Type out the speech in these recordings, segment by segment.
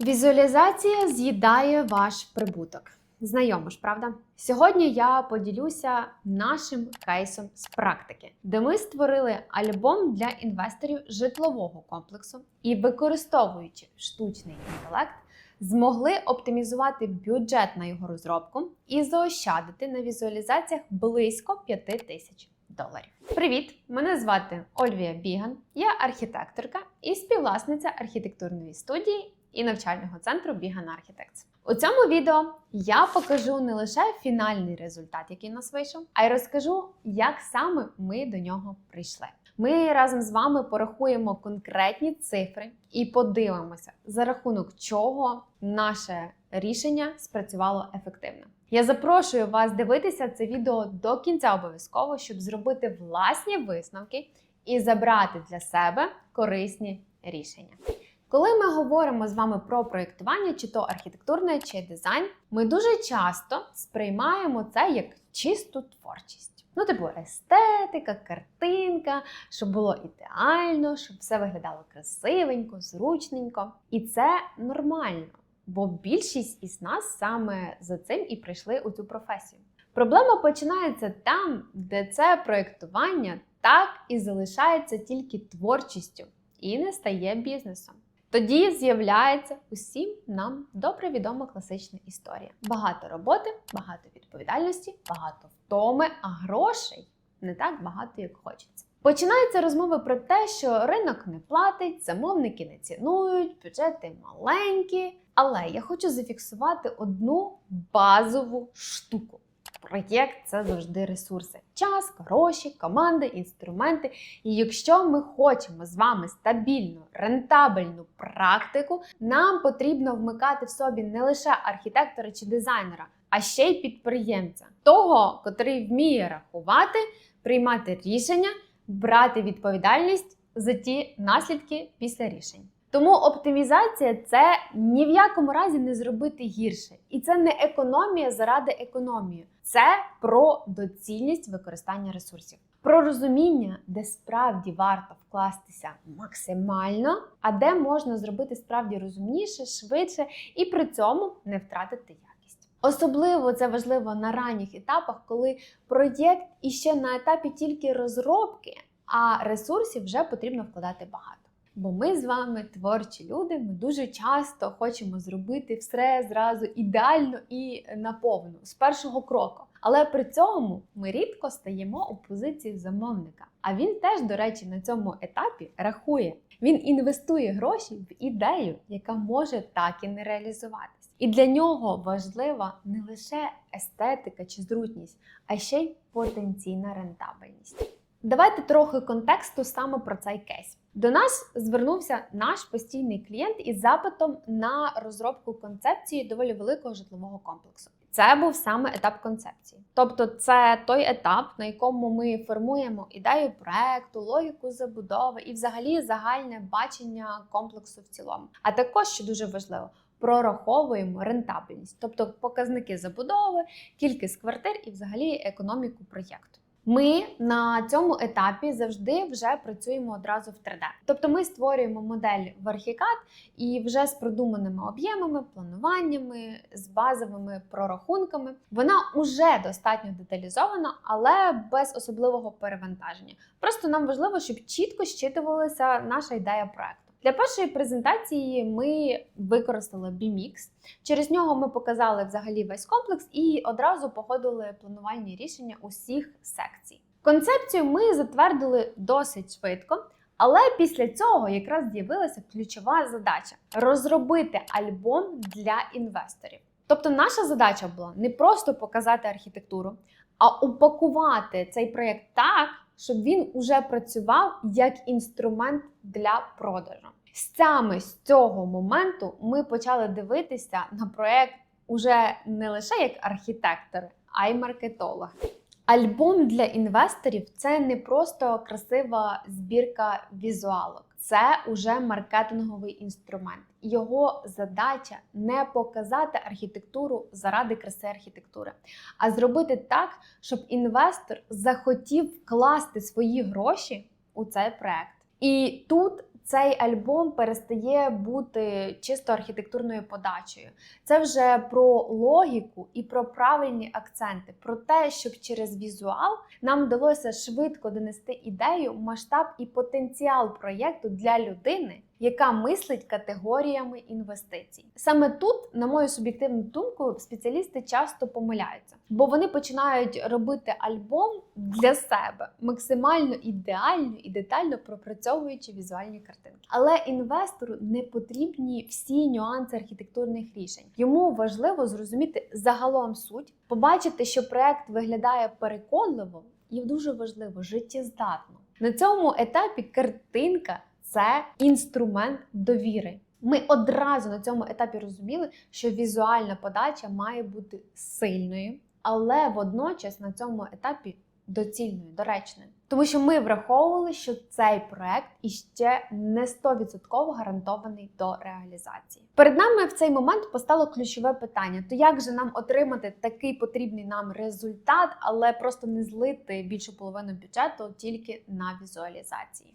Візуалізація з'їдає ваш прибуток. Знайомо ж, правда? Сьогодні я поділюся нашим кейсом з практики, де ми створили альбом для інвесторів житлового комплексу і, використовуючи штучний інтелект, змогли оптимізувати бюджет на його розробку і заощадити на візуалізаціях близько 5 тисяч доларів. Привіт! Мене звати Ольвія Біган, я архітекторка і співвласниця архітектурної студії і навчального центру Bigan Architects. У цьому відео я покажу не лише фінальний результат, який нас вийшов, а й розкажу, як саме ми до нього прийшли. Ми разом з вами порахуємо конкретні цифри і подивимося, за рахунок чого наше рішення спрацювало ефективно. Я запрошую вас дивитися це відео до кінця обов'язково, щоб зробити власні висновки і забрати для себе корисні рішення. Коли ми говоримо з вами про проєктування, чи то архітектурне, чи дизайн, ми дуже часто сприймаємо це як чисту творчість. Ну, типу, естетика, картинка, щоб було ідеально, щоб все виглядало красивенько, зручненько. І це нормально, бо більшість із нас саме за цим і прийшли у цю професію. Проблема починається там, де це проєктування так і залишається тільки творчістю і не стає бізнесом. Тоді з'являється усім нам добре відома класична історія. Багато роботи, багато відповідальності, багато втоми, а грошей не так багато, як хочеться. Починаються розмови про те, що ринок не платить, замовники не цінують, бюджети маленькі. Але я хочу зафіксувати одну базову штуку. Проєкт це завжди ресурси: час, гроші, команди, інструменти. І якщо ми хочемо з вами стабільну, рентабельну практику, нам потрібно вмикати в собі не лише архітектора чи дизайнера, а ще й підприємця, того, котрий вміє рахувати, приймати рішення, брати відповідальність за ті наслідки після рішень. Тому оптимізація це ні в якому разі не зробити гірше. І це не економія заради економії. Це про доцільність використання ресурсів, про розуміння, де справді варто вкластися максимально, а де можна зробити справді розумніше, швидше і при цьому не втратити якість. Особливо це важливо на ранніх етапах, коли проєкт іще на етапі тільки розробки, а ресурсів вже потрібно вкладати багато. Бо ми з вами творчі люди, ми дуже часто хочемо зробити все зразу ідеально і наповну з першого кроку. Але при цьому ми рідко стаємо у позиції замовника. А він теж, до речі, на цьому етапі рахує. Він інвестує гроші в ідею, яка може так і не реалізуватись. І для нього важлива не лише естетика чи зручність, а ще й потенційна рентабельність. Давайте трохи контексту саме про цей кейс. До нас звернувся наш постійний клієнт із запитом на розробку концепції доволі великого житлового комплексу. Це був саме етап концепції. Тобто, це той етап, на якому ми формуємо ідею проекту, логіку забудови і, взагалі, загальне бачення комплексу в цілому. А також, що дуже важливо, прораховуємо рентабельність, тобто показники забудови, кількість квартир і, взагалі, економіку проєкту. Ми на цьому етапі завжди вже працюємо одразу в 3D. Тобто ми створюємо модель в Archicad і вже з продуманими об'ємами, плануваннями, з базовими прорахунками. Вона вже достатньо деталізована, але без особливого перевантаження. Просто нам важливо, щоб чітко щитувалася наша ідея проекту. Для першої презентації ми використали BMX. Через нього ми показали взагалі весь комплекс і одразу погодили планувальні рішення усіх секцій. Концепцію ми затвердили досить швидко, але після цього якраз з'явилася ключова задача розробити альбом для інвесторів. Тобто, наша задача була не просто показати архітектуру, а упакувати цей проєкт так, щоб він уже працював як інструмент для продажу. Саме з цього моменту ми почали дивитися на проєкт уже не лише як архітектори, а й маркетологи. Альбом для інвесторів це не просто красива збірка візуалок, це уже маркетинговий інструмент. Його задача не показати архітектуру заради краси архітектури, а зробити так, щоб інвестор захотів вкласти свої гроші у цей проект. І тут цей альбом перестає бути чисто архітектурною подачею. Це вже про логіку і про правильні акценти, про те, щоб через візуал нам вдалося швидко донести ідею, масштаб і потенціал проєкту для людини, яка мислить категоріями інвестицій. Саме тут, на мою суб'єктивну думку, спеціалісти часто помиляються, бо вони починають робити альбом для себе максимально ідеально і детально пропрацьовуючи візуальні картинки. Але інвестору не потрібні всі нюанси архітектурних рішень. Йому важливо зрозуміти загалом суть, побачити, що проект виглядає переконливо, і дуже важливо життєздатно. На цьому етапі картинка це інструмент довіри. Ми одразу на цьому етапі розуміли, що візуальна подача має бути сильною, але водночас на цьому етапі доцільною, доречною. Тому що ми враховували, що цей проект іще не 100% гарантований до реалізації. Перед нами в цей момент постало ключове питання: то як же нам отримати такий потрібний нам результат, але просто не злити більшу половину бюджету тільки на візуалізації?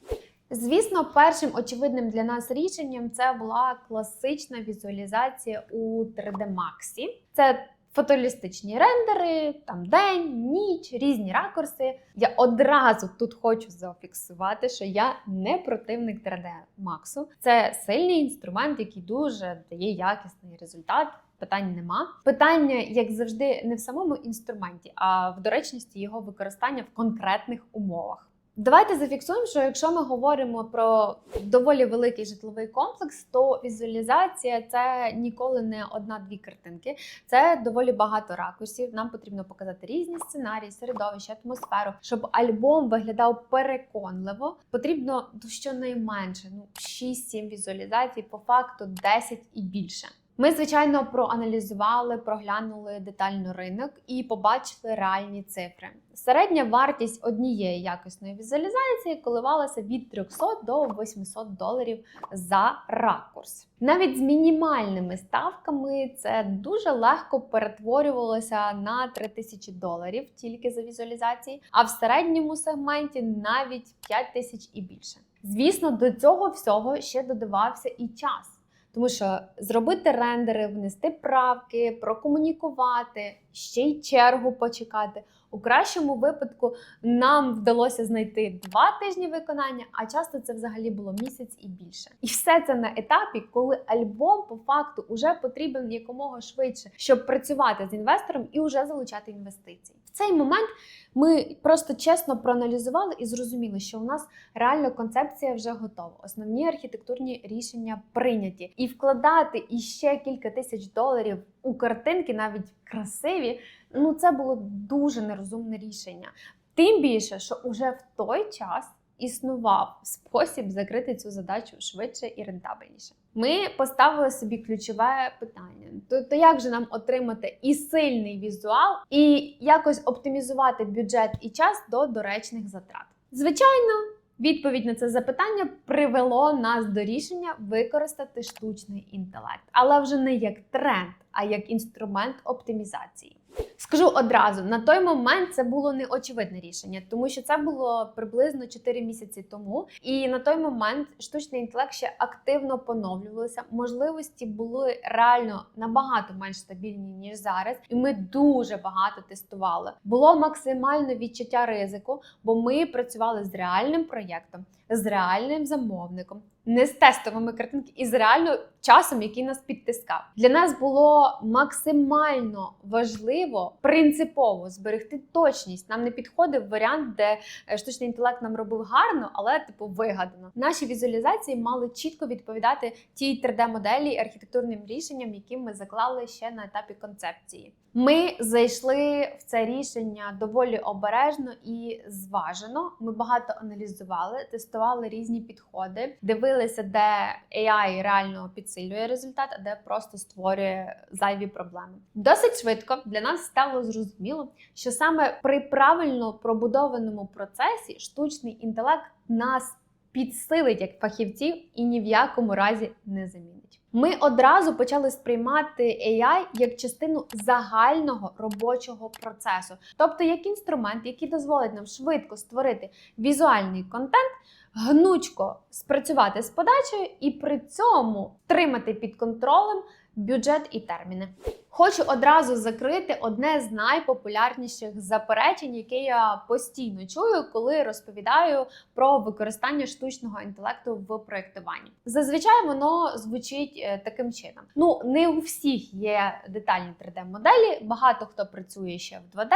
Звісно, першим очевидним для нас рішенням це була класична візуалізація у 3D Max. Це фотоалістичні рендери, там день, ніч, різні ракурси. Я одразу тут хочу зафіксувати, що я не противник 3D Max. Це сильний інструмент, який дуже дає якісний результат. Питань нема. Питання, як завжди, не в самому інструменті, а в доречності його використання в конкретних умовах. Давайте зафіксуємо, що якщо ми говоримо про доволі великий житловий комплекс, то візуалізація це ніколи не одна-дві картинки. Це доволі багато ракурсів. Нам потрібно показати різні сценарії, середовище, атмосферу, щоб альбом виглядав переконливо. Потрібно ну, щонайменше ну 6-7 візуалізацій, по факту 10 і більше. Ми, звичайно, проаналізували, проглянули детально ринок і побачили реальні цифри. Середня вартість однієї якісної візуалізації коливалася від 300 до 800 доларів за ракурс. Навіть з мінімальними ставками це дуже легко перетворювалося на 3000 доларів тільки за візуалізації, а в середньому сегменті навіть 5000 і більше. Звісно, до цього всього ще додавався і час. Тому що зробити рендери, внести правки, прокомунікувати, ще й чергу почекати. У кращому випадку нам вдалося знайти два тижні виконання, а часто це взагалі було місяць і більше. І все це на етапі, коли альбом по факту уже потрібен якомога швидше, щоб працювати з інвестором і вже залучати інвестиції. В цей момент ми просто чесно проаналізували і зрозуміли, що у нас реально концепція вже готова. Основні архітектурні рішення прийняті, і вкладати іще кілька тисяч доларів у картинки, навіть красиві. Ну це було дуже нерозумне рішення. Тим більше, що уже в той час існував спосіб закрити цю задачу швидше і рентабельніше. Ми поставили собі ключове питання: то, то як же нам отримати і сильний візуал, і якось оптимізувати бюджет і час до доречних затрат? Звичайно. Відповідь на це запитання привело нас до рішення використати штучний інтелект, але вже не як тренд, а як інструмент оптимізації. Скажу одразу, на той момент це було неочевидне рішення, тому що це було приблизно 4 місяці тому. І на той момент штучний інтелект ще активно поновлювався. Можливості були реально набагато менш стабільні ніж зараз, і ми дуже багато тестували. Було максимальне відчуття ризику, бо ми працювали з реальним проєктом, з реальним замовником. Не з тестовими картинки і з реально часом, який нас підтискав. Для нас було максимально важливо принципово зберегти точність. Нам не підходив варіант, де е, штучний інтелект нам робив гарно, але типу вигадано. Наші візуалізації мали чітко відповідати тій 3D-моделі архітектурним рішенням, які ми заклали ще на етапі концепції. Ми зайшли в це рішення доволі обережно і зважено. Ми багато аналізували, тестували різні підходи, дивилися, де AI реально підсилює результат, а де просто створює зайві проблеми. Досить швидко для нас стало зрозуміло, що саме при правильно пробудованому процесі штучний інтелект нас підсилить як фахівців і ні в якому разі не замінить. Ми одразу почали сприймати AI як частину загального робочого процесу, тобто як інструмент, який дозволить нам швидко створити візуальний контент, гнучко спрацювати з подачею і при цьому тримати під контролем бюджет і терміни. Хочу одразу закрити одне з найпопулярніших заперечень, яке я постійно чую, коли розповідаю про використання штучного інтелекту в проєктуванні. Зазвичай воно звучить е, таким чином: ну не у всіх є детальні 3D-моделі, багато хто працює ще в 2D,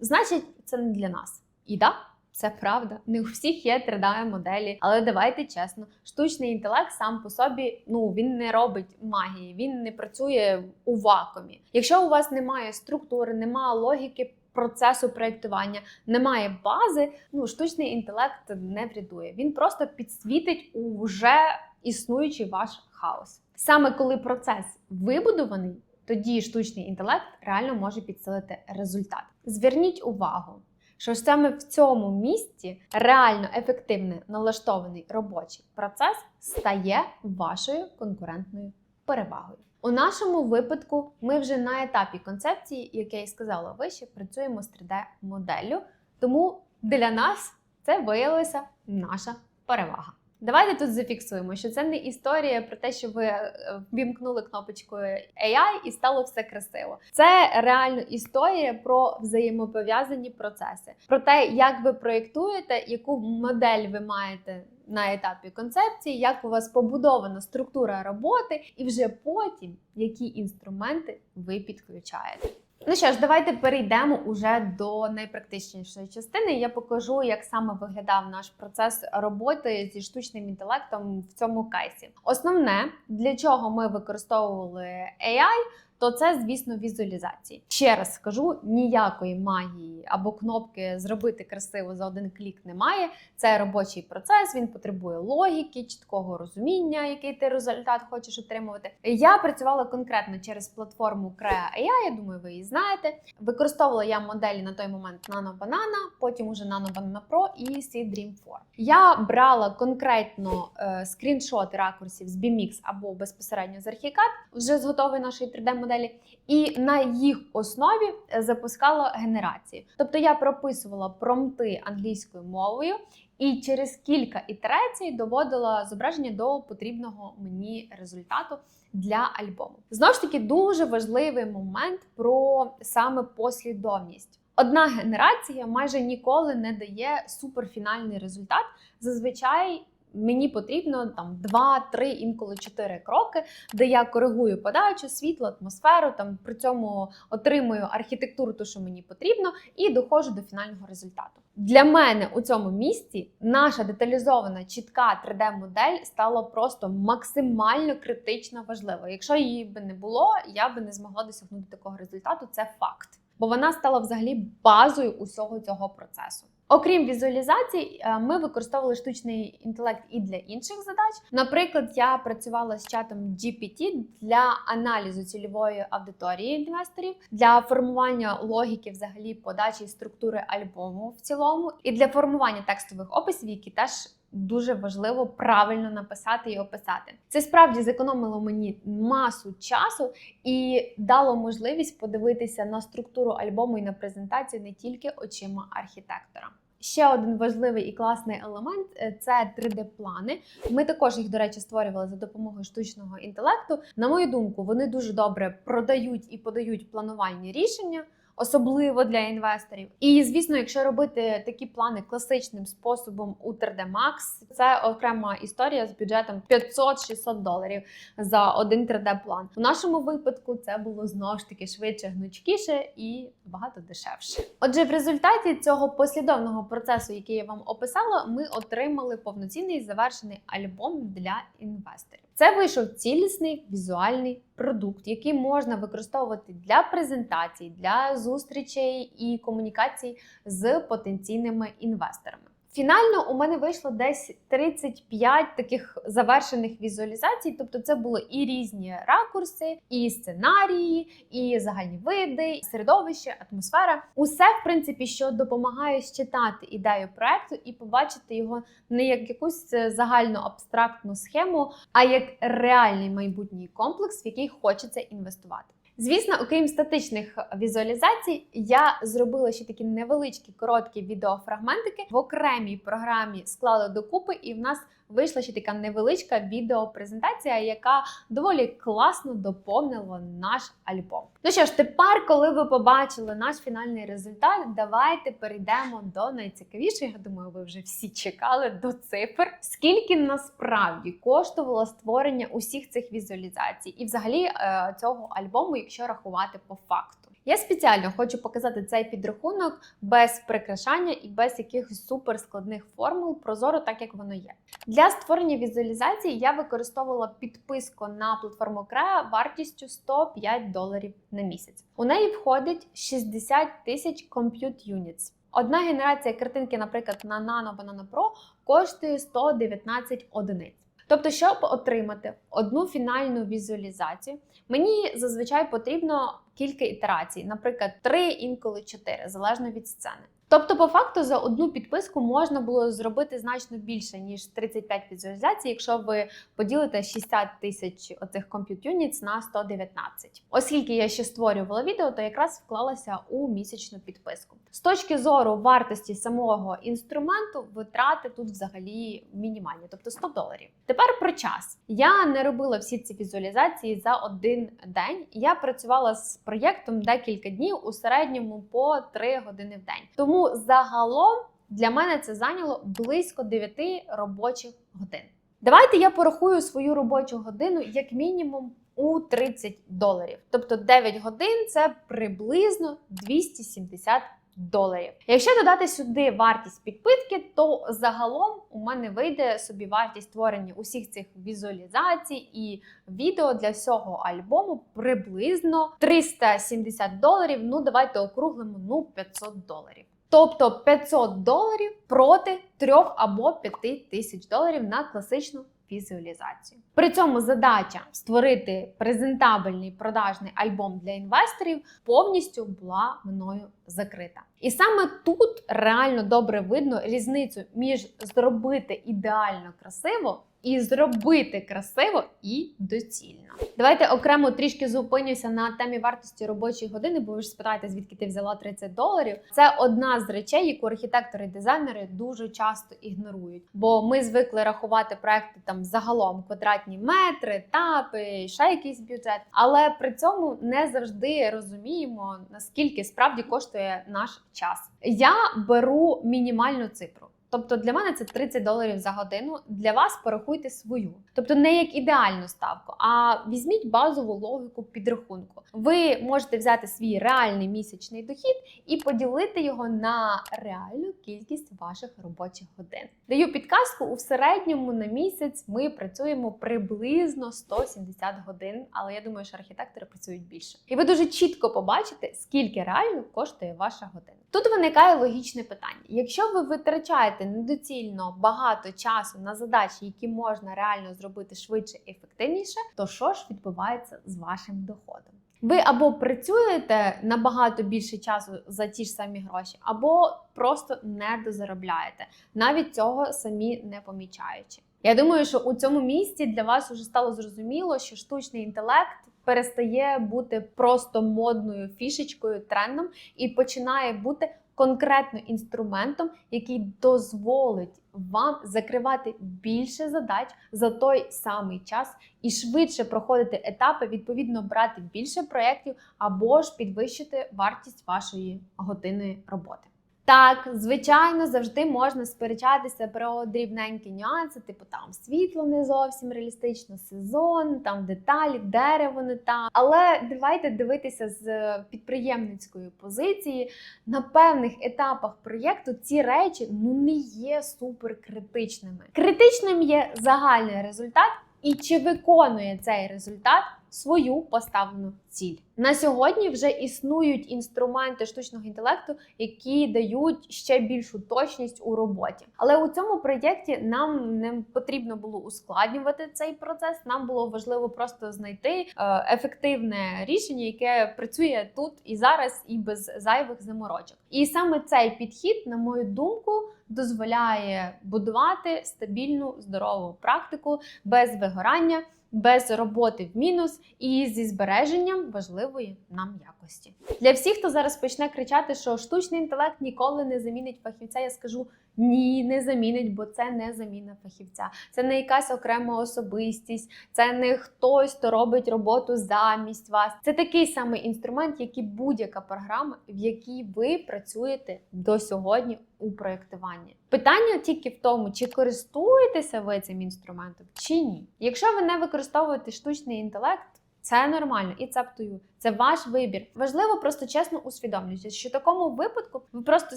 значить, це не для нас. І так. Це правда, не у всіх є 3D-моделі, але давайте чесно, штучний інтелект сам по собі ну він не робить магії, він не працює у вакуумі. Якщо у вас немає структури, немає логіки процесу проєктування, немає бази, ну штучний інтелект не врятує. Він просто підсвітить у вже існуючий ваш хаос. Саме коли процес вибудований, тоді штучний інтелект реально може підсилити результат. Зверніть увагу що саме в цьому місці реально ефективний налаштований робочий процес стає вашою конкурентною перевагою. У нашому випадку ми вже на етапі концепції, як я і сказала вище, працюємо з 3D-моделлю, тому для нас це виявилася наша перевага. Давайте тут зафіксуємо, що це не історія про те, що ви е, ввімкнули кнопочку AI і стало все красиво. Це реально історія про взаємопов'язані процеси, про те, як ви проєктуєте, яку модель ви маєте. На етапі концепції, як у вас побудована структура роботи, і вже потім які інструменти ви підключаєте. Ну що ж, давайте перейдемо уже до найпрактичнішої частини. Я покажу, як саме виглядав наш процес роботи зі штучним інтелектом в цьому кейсі. Основне, для чого ми використовували AI, то це, звісно, візуалізації. Ще раз скажу: ніякої магії або кнопки зробити красиво за один клік немає. Це робочий процес, він потребує логіки, чіткого розуміння, який ти результат хочеш отримувати. Я працювала конкретно через платформу Crea AI, я думаю, ви її знаєте. Використовувала я моделі на той момент Nano Banana, потім уже Nano Banana Pro і Seed Dream 4. Я брала конкретно е, скріншоти ракурсів з BMX або безпосередньо з Archicad, вже з готової нашої 3D-моделі моделі, і на їх основі запускала генерації. Тобто я прописувала промти англійською мовою. І через кілька ітерацій доводила зображення до потрібного мені результату для альбому. Знову ж таки, дуже важливий момент про саме послідовність. Одна генерація майже ніколи не дає суперфінальний результат. Зазвичай Мені потрібно там два-три, інколи чотири кроки, де я коригую подачу, світло, атмосферу, там при цьому отримую архітектуру, ту, що мені потрібно, і доходжу до фінального результату. Для мене у цьому місці наша деталізована чітка 3D-модель стала просто максимально критично важливою. Якщо її би не було, я би не змогла досягнути такого результату. Це факт, бо вона стала взагалі базою усього цього процесу. Окрім візуалізацій, е, ми використовували штучний інтелект і для інших задач. Наприклад, я працювала з чатом GPT для аналізу цільової аудиторії інвесторів, для формування логіки, взагалі подачі структури альбому в цілому, і для формування текстових описів, які теж Дуже важливо правильно написати і описати. Це справді зекономило мені масу часу і дало можливість подивитися на структуру альбому і на презентацію не тільки очима архітектора. Ще один важливий і класний елемент це 3D-плани. Ми також їх, до речі, створювали за допомогою штучного інтелекту. На мою думку, вони дуже добре продають і подають планувальні рішення особливо для інвесторів. І звісно, якщо робити такі плани класичним способом у 3D Max, це окрема історія з бюджетом 500-600 доларів за один 3D-план. У нашому випадку це було знову ж таки швидше, гнучкіше і багато дешевше. Отже, в результаті цього послідовного процесу, який я вам описала, ми отримали повноцінний завершений альбом для інвесторів. Це вийшов цілісний візуальний продукт, який можна використовувати для презентацій, для зустрічей і комунікацій з потенційними інвесторами. Фінально у мене вийшло десь 35 таких завершених візуалізацій. Тобто, це були і різні ракурси, і сценарії, і загальні види, середовище, атмосфера. Усе, в принципі, що допомагає считати ідею проекту і побачити його не як якусь загальну абстрактну схему, а як реальний майбутній комплекс, в який хочеться інвестувати. Звісно, окрім статичних візуалізацій, я зробила ще такі невеличкі короткі відеофрагментики. В окремій програмі склала докупи, і в нас вийшла ще така невеличка відеопрезентація, яка доволі класно доповнила наш альбом. Ну що ж, тепер, коли ви побачили наш фінальний результат, давайте перейдемо до найцікавішого. Я думаю, ви вже всі чекали до цифр. Скільки насправді коштувало створення усіх цих візуалізацій, і взагалі е, цього альбому, якщо рахувати по факту. Я спеціально хочу показати цей підрахунок без прикрашання і без якихось суперскладних формул, прозоро, так як воно є. Для створення візуалізації я використовувала підписку на платформу Креа вартістю 105 доларів на місяць. У неї входить 60 тисяч compute units. Одна генерація картинки, наприклад, на Nano Banana Pro коштує 119 одиниць. Тобто, щоб отримати одну фінальну візуалізацію, мені зазвичай потрібно кілька ітерацій, наприклад, три, інколи чотири, залежно від сцени. Тобто, по факту, за одну підписку можна було зробити значно більше ніж 35 візуалізацій, якщо ви поділите 60 тисяч оцих compute units на 119. Оскільки я ще створювала відео, то якраз вклалася у місячну підписку. З точки зору вартості самого інструменту, витрати тут взагалі мінімальні, тобто 100 доларів. Тепер про час. Я не робила всі ці візуалізації за один день. Я працювала з проєктом декілька днів у середньому по 3 години в день. Тому загалом для мене це зайняло близько 9 робочих годин. Давайте я порахую свою робочу годину як мінімум у 30 доларів. Тобто 9 годин це приблизно 270 доларів. Якщо додати сюди вартість підпитки, то загалом у мене вийде собі вартість створення усіх цих візуалізацій і відео для всього альбому приблизно 370 доларів. Ну, давайте округлимо ну 500 доларів. Тобто 500 доларів проти 3 або 5 тисяч доларів на класичну візуалізацію. При цьому задача створити презентабельний продажний альбом для інвесторів повністю була мною закрита. І саме тут реально добре видно різницю між зробити ідеально красиво і зробити красиво і доцільно. Давайте окремо трішки зупинюся на темі вартості робочої години, бо ви ж спитаєте, звідки ти взяла 30 доларів. Це одна з речей, яку архітектори і дизайнери дуже часто ігнорують. Бо ми звикли рахувати проекти там загалом квадратні метри, етапи, ще якийсь бюджет. Але при цьому не завжди розуміємо наскільки справді коштує наш час. Я беру мінімальну цифру. Тобто для мене це 30 доларів за годину. Для вас порахуйте свою. Тобто не як ідеальну ставку, а візьміть базову логіку підрахунку. Ви можете взяти свій реальний місячний дохід і поділити його на реальну кількість ваших робочих годин. Даю підказку у середньому на місяць ми працюємо приблизно 170 годин, але я думаю, що архітектори працюють більше. І ви дуже чітко побачите, скільки реально коштує ваша година. Тут виникає логічне питання: якщо ви витрачаєте недоцільно багато часу на задачі, які можна реально зробити швидше і ефективніше, то що ж відбувається з вашим доходом? Ви або працюєте набагато більше часу за ті ж самі гроші, або просто не дозаробляєте, навіть цього самі не помічаючи. Я думаю, що у цьому місці для вас вже стало зрозуміло, що штучний інтелект перестає бути просто модною фішечкою, трендом і починає бути конкретно інструментом, який дозволить вам закривати більше задач за той самий час і швидше проходити етапи, відповідно брати більше проєктів або ж підвищити вартість вашої години роботи. Так, звичайно, завжди можна сперечатися про дрібненькі нюанси, типу там світло не зовсім реалістично, сезон, там деталі, дерево не там. Але давайте дивитися з підприємницької позиції. На певних етапах проєкту ці речі ну не є супер критичними. Критичним є загальний результат. І чи виконує цей результат свою поставлену ціль? На сьогодні вже існують інструменти штучного інтелекту, які дають ще більшу точність у роботі. Але у цьому проєкті нам не потрібно було ускладнювати цей процес. Нам було важливо просто знайти е, ефективне рішення, яке працює тут і зараз, і без зайвих заморочок. І саме цей підхід, на мою думку, дозволяє будувати стабільну здорову практику без вигорання без роботи в мінус і зі збереженням важливої нам якості. Для всіх, хто зараз почне кричати, що штучний інтелект ніколи не замінить фахівця, я скажу ні, не замінить, бо це не заміна фахівця. Це не якась окрема особистість, це не хтось, хто робить роботу замість вас. Це такий самий інструмент, як і будь-яка програма, в якій ви працюєте до сьогодні у проєктуванні. Питання тільки в тому, чи користуєтеся ви цим інструментом, чи ні. Якщо ви не використовуєте штучний інтелект. Це нормально і цептую. Це ваш вибір. Важливо просто чесно усвідомлювати, що в такому випадку ви просто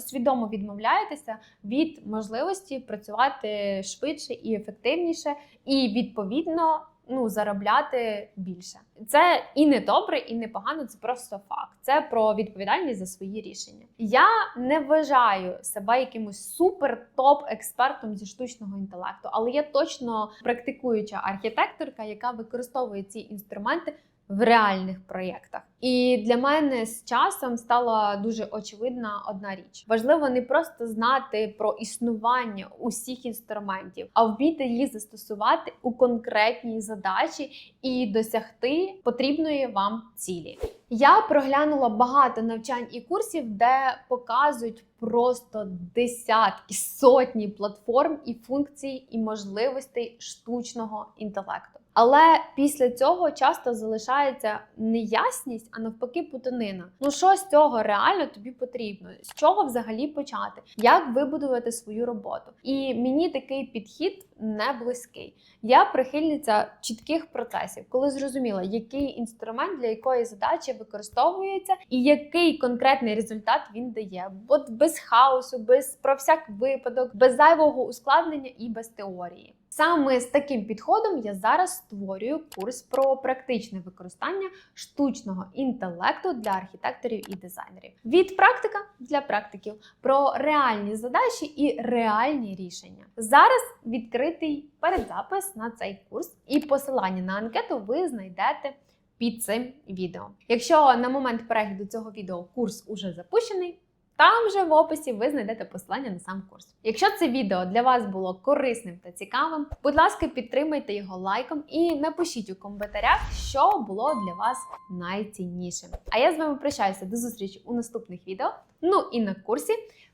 свідомо відмовляєтеся від можливості працювати швидше і ефективніше, і відповідно ну заробляти більше. Це і не добре, і не погано. Це просто факт. Це про відповідальність за свої рішення. Я не вважаю себе якимось супер топ експертом зі штучного інтелекту, але я точно практикуюча архітекторка, яка використовує ці інструменти в реальних проєктах. І для мене з часом стала дуже очевидна одна річ: важливо не просто знати про існування усіх інструментів, а вміти їх застосувати у конкретній задачі і досягти потрібної вам цілі. Я проглянула багато навчань і курсів, де показують просто десятки сотні платформ і функцій і можливостей штучного інтелекту. Але після цього часто залишається неясність, а навпаки, путанина. Ну що з цього реально тобі потрібно? З чого взагалі почати? Як вибудувати свою роботу? І мені такий підхід не близький. Я прихильниця чітких процесів, коли зрозуміла, який інструмент для якої задачі використовується, і який конкретний результат він дає. От без хаосу, без про всяк випадок, без зайвого ускладнення і без теорії. Саме з таким підходом я зараз створюю курс про практичне використання штучного інтелекту для архітекторів і дизайнерів. Від практика для практиків про реальні задачі і реальні рішення. Зараз відкритий передзапис на цей курс, і посилання на анкету ви знайдете. Під цим відео. Якщо на момент перегляду цього відео курс уже запущений, там же в описі ви знайдете посилання на сам курс. Якщо це відео для вас було корисним та цікавим, будь ласка, підтримайте його лайком і напишіть у коментарях, що було для вас найціннішим. А я з вами прощаюся до зустрічі у наступних відео. Ну і на курсі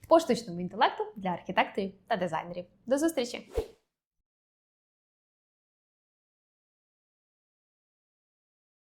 по штучному інтелекту для архітекторів та дизайнерів. До зустрічі!